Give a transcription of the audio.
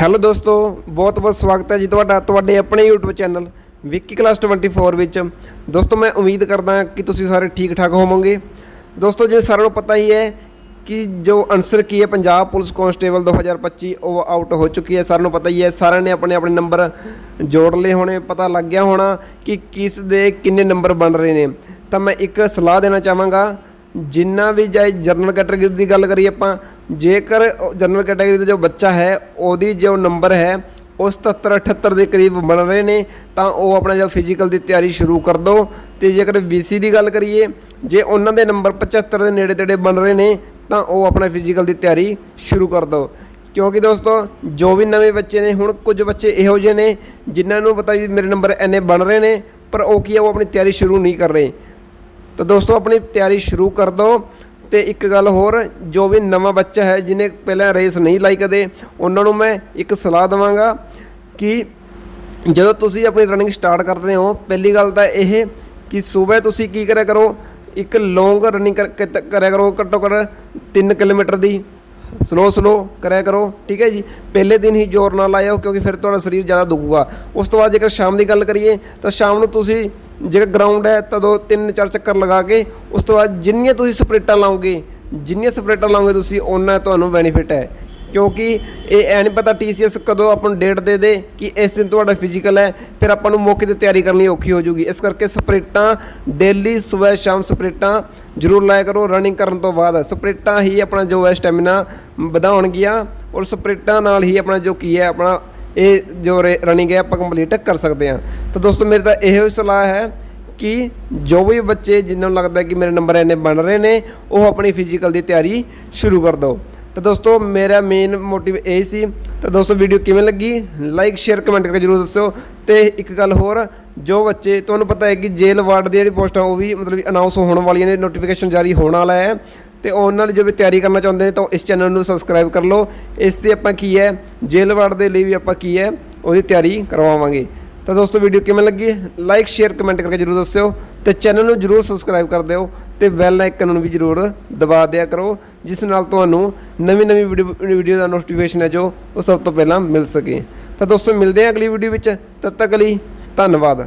Hello ਦੋਸਤੋ, ਬਹੁਤ ਬਹੁਤ ਸਵਾਗਤ ਹੈ ਜੀ ਤੁਹਾਡਾ, ਤੁਹਾਡੇ ਆਪਣੇ YouTube ਚੈਨਲ ਵਿੱਕੀ ਕਲਾਸ 24 ਵਿੱਚ। ਦੋਸਤੋ, ਮੈਂ ਉਮੀਦ ਕਰਦਾ ਕਿ ਤੁਸੀਂ ਸਾਰੇ ਠੀਕ ਠਾਕ ਹੋਵੋਗੇ। ਦੋਸਤੋ, ਜਿਵੇਂ ਸਾਰਿਆਂ ਨੂੰ ਪਤਾ ਹੀ ਹੈ ਕਿ ਜੋ ਆਨਸਰ ਕੀ ਹੈ, ਪੰਜਾਬ ਪੁਲਿਸ ਕਾਂਸਟੇਬਲ 2025 ਉਹ ਆਊਟ ਹੋ ਚੁੱਕੀ ਹੈ। ਸਾਰਿਆਂ ਨੂੰ ਪਤਾ ਹੀ ਹੈ, ਸਾਰਿਆਂ ਨੇ ਆਪਣੇ ਆਪਣੇ ਨੰਬਰ ਜੋੜ ਲਏ ਹੋਣੇ, ਪਤਾ ਲੱਗ ਗਿਆ ਹੋਣਾ ਕਿ ਕਿਸ ਦੇ ਕਿੰਨੇ ਨੰਬਰ ਬਣ ਰਹੇ ਨੇ। ਤਾਂ ਮੈਂ ਇੱਕ ਸਲਾਹ ਦੇਣਾ ਚਾਹਾਂਗਾ ਜਿੰਨਾ ਵੀ ਜਾਏ ਜਨਰਲ ਕੈਟਾਗਰੀ ਦੀ ਗੱਲ ਕਰੀਏ ਆਪਾਂ, ਜੇਕਰ ਜਨਰਲ ਕੈਟਾਗਰੀ ਦਾ ਜੋ ਬੱਚਾ ਹੈ, ਉਹਦੀ ਜੋ ਨੰਬਰ ਹੈ, ਉਹ 77 78 ਦੇ ਕਰੀਬ ਬਣ ਰਹੇ ਨੇ, ਤਾਂ ਉਹ ਆਪਣਾ ਜੋ ਫਿਜ਼ੀਕਲ ਦੀ ਤਿਆਰੀ ਸ਼ੁਰੂ ਕਰ ਦਿਓ ਤੇ ਜੇਕਰ BC ਦੀ ਗੱਲ ਕਰੀਏ, ਜੇ ਉਹਨਾਂ ਦੇ ਨੰਬਰ 75 ਦੇ ਨੇੜੇ ਤੇੜੇ ਬਣ ਰਹੇ ਨੇ, ਤਾਂ ਉਹ ਆਪਣਾ ਫਿਜ਼ੀਕਲ ਦੀ ਤਿਆਰੀ ਸ਼ੁਰੂ ਕਰ ਦਿਓ ਕਿਉਂਕਿ ਦੋਸਤੋ, ਜੋ ਵੀ ਨਵੇਂ ਬੱਚੇ ਨੇ, ਹੁਣ ਕੁਝ ਬੱਚੇ ਇਹੋ ਜਿਹੇ ਨੇ, ਜਿਨ੍ਹਾਂ ਨੂੰ ਪਤਾ ਵੀ ਮੇਰੇ ਨੰਬਰ ਐਨੇ ਬਣ ਰਹੇ ਨੇ, ਪਰ ਉਹ ਕੀ ਹੈ ਉਹ ਆਪਣੀ ਤਿਆਰੀ ਸ਼ੁਰੂ ਨਹੀਂ ਕਰ ਰਹੇ। ਤਾਂ ਦੋਸਤੋ, ਆਪਣੀ ਤਿਆਰੀ ਸ਼ੁਰੂ ਕਰ ਦਿਓ। ਤੇ ਇੱਕ ਗੱਲ ਹੋਰ, ਜੋ ਵੀ ਨਵਾਂ ਬੱਚਾ ਹੈ, ਜਿਹਨੇ ਪਹਿਲਾਂ ਰੇਸ ਨਹੀਂ ਲਾਈ ਕਦੇ, ਉਹਨਾਂ ਨੂੰ ਮੈਂ ਇੱਕ ਸਲਾਹ ਦਵਾਂਗਾ ਕਿ ਜਦੋਂ ਤੁਸੀਂ ਆਪਣੀ ਰਨਿੰਗ ਸਟਾਰਟ ਕਰਦੇ ਹੋ, ਪਹਿਲੀ ਗੱਲ ਤਾਂ ਇਹ ਕਿ ਸਵੇਰ ਤੁਸੀਂ ਕੀ ਕਰਿਆ ਕਰੋ, ਇੱਕ ਲੌਂਗ ਰਨਿੰਗ ਕਰਿਆ ਕਰੋ, ਘੱਟੋ ਘੱਟ 3 ਕਿਲੋਮੀਟਰ ਦੀ। ਸਲੋ ਸਲੋ ਕਰਿਆ ਕਰੋ, ਠੀਕ ਹੈ ਜੀ। ਪਹਿਲੇ ਦਿਨ ਹੀ ਜ਼ੋਰ ਨਾਲ ਲਾਇਓ ਕਿਉਂਕਿ ਫਿਰ ਤੁਹਾਡਾ ਸਰੀਰ ਜ਼ਿਆਦਾ ਦੁਖੂਗਾ। ਉਸ ਤੋਂ ਬਾਅਦ ਜੇਕਰ ਸ਼ਾਮ ਦੀ ਗੱਲ ਕਰੀਏ, ਤਾਂ ਸ਼ਾਮ ਨੂੰ ਤੁਸੀਂ ਜੇਕਰ ਗਰਾਊਂਡ ਹੈ ਤਦੋਂ ਤਿੰਨ, ਚਾਰ ਚੱਕਰ ਲਗਾ ਕੇ, ਉਸ ਤੋਂ ਬਾਅਦ ਜਿੰਨੀਆਂ ਤੁਸੀਂ ਸਪਰੇਟਾਂ ਲਾਓਗੇ, ਜਿੰਨੀਆਂ ਸਪਰੇਟਾਂ ਲਾਓਗੇ ਤੁਸੀਂ ਉਹਨਾਂ ਤੁਹਾਨੂੰ ਬੈਨੀਫਿਟ ਹੈ। ਕਿਉਂਕਿ ਇਹ ਐ ਨਹੀਂ ਪਤਾ TCS ਕਦੋਂ ਆਪਾਂ ਨੂੰ ਡੇਟ ਦੇ ਦੇ ਕਿ ਇਸ ਦਿਨ ਤੁਹਾਡਾ ਫਿਜ਼ੀਕਲ ਹੈ, ਫਿਰ ਆਪਾਂ ਨੂੰ ਮੌਕੇ ਤੇ ਤਿਆਰੀ ਕਰਨੀ ਔਖੀ ਹੋ ਜਾਊਗੀ। ਇਸ ਕਰਕੇ ਸਪਰੇਟਾਂ ਡੇਲੀ ਸਵੇਰ ਸ਼ਾਮ ਸਪਰੇਟਾਂ ਜ਼ਰੂਰ ਲਾਇਆ ਕਰੋ। ਰਨਿੰਗ ਕਰਨ ਤੋਂ ਬਾਅਦ ਸਪਰੇਟਾਂ ਹੀ ਆਪਣਾ ਜੋ ਹੈ ਸਟੈਮਿਨਾ ਵਧਾਉਣਗੀਆਂ ਔਰ ਸਪਰੇਟਾਂ ਨਾਲ ਹੀ ਆਪਣਾ ਜੋ ਕੀ ਹੈ, ਆਪਣਾ ਇਹ ਜੋ ਰਨਿੰਗ ਹੈ, ਆਪਾਂ ਕੰਪਲੀਟ ਕਰ ਸਕਦੇ ਹਾਂ। ਤਾਂ ਦੋਸਤੋ, ਮੇਰੀ ਤਾਂ ਇਹੋ ਹੀ ਸਲਾਹ ਹੈ ਕਿ ਜੋ ਵੀ ਬੱਚੇ ਜਿਨ੍ਹਾਂ ਨੂੰ ਲੱਗਦਾ ਕਿ ਮੇਰੇ ਨੰਬਰ ਇੰਨੇ ਬਣ ਰਹੇ ਨੇ, ਉਹ ਆਪਣੀ ਫਿਜ਼ੀਕਲ ਦੀ ਤਿਆਰੀ ਸ਼ੁਰੂ ਕਰ ਦਿਓ। ਤਾਂ ਦੋਸਤੋ, ਮੇਰਾ ਮੇਨ ਮੋਟਿਵ ਇਹ ਸੀ। ਤਾਂ ਦੋਸਤੋ ਵੀਡੀਓ ਕਿਵੇਂ ਲੱਗੀ? ਲਾਈਕ ਸ਼ੇਅਰ ਕਮੈਂਟ ਕਰਕੇ ਜਰੂਰ ਦੱਸਿਓ। ਤੇ ਇੱਕ ਗੱਲ ਹੋਰ, ਜੋ ਬੱਚੇ, ਤੁਹਾਨੂੰ ਪਤਾ ਹੈ ਕਿ ਜੇਲ੍ਹ ਵਾਰਡ ਦੀ ਜਿਹੜੀ ਪੋਸਟਾਂ, ਉਹ ਵੀ ਮਤਲਬ ਅਨਾਉਂਸ ਹੋਣ ਵਾਲੀਆਂ ਨੇ ਨੋਟੀਫਿਕੇਸ਼ਨ ਜਾਰੀ ਹੋਣ ਵਾਲਾ ਹੈ। ਤੇ ਉਹਨਾਂ ਲਈ ਜੋ ਵੀ ਤਿਆਰੀ ਕਰਨਾ ਚਾਹੁੰਦੇ ਨੇ, ਤਾਂ ਇਸ ਚੈਨਲ ਨੂੰ ਸਬਸਕ੍ਰਾਈਬ ਕਰ ਲਓ। ਇਸ ਤੇ ਆਪਾਂ ਕੀ ਹੈ? ਜੇਲ੍ਹ ਵਾਰਡ ਦੇ ਲਈ ਵੀ ਆਪਾਂ ਕੀ ਹੈ? ਉਹਦੀ ਤਿਆਰੀ ਕਰਵਾਵਾਂਗੇ। ਤਾਂ ਦੋਸਤੋ ਵੀਡੀਓ ਕਿਵੇਂ ਲੱਗੀ? ਲਾਈਕ ਸ਼ੇਅਰ ਕਮੈਂਟ ਕਰਕੇ ਜਰੂਰ ਦੱਸਿਓ ਤੇ ਚੈਨਲ ਨੂੰ ਜਰੂਰ ਸਬਸਕ੍ਰਾਈਬ ਕਰ ਦਿਓ ਤੇ ਬੈਲ ਆਈਕਨ ਨੂੰ ਵੀ ਜਰੂਰ ਦਬਾ ਦਿਆ ਕਰੋ, ਜਿਸ ਨਾਲ ਤੁਹਾਨੂੰ ਨਵੀਂ ਨਵੀਂ ਵੀਡੀਓ ਵੀਡੀਓ ਦਾ ਨੋਟੀਫਿਕੇਸ਼ਨ ਹੈ ਜੋ ਉਹ ਸਭ ਤੋਂ ਪਹਿਲਾਂ ਮਿਲ ਸਕੇ। ਤਾਂ ਦੋਸਤੋ ਮਿਲਦੇ ਹਾਂ ਅਗਲੀ ਵੀਡੀਓ ਵਿੱਚ, ਤਦ ਤੱਕ ਲਈ ਧੰਨਵਾਦ।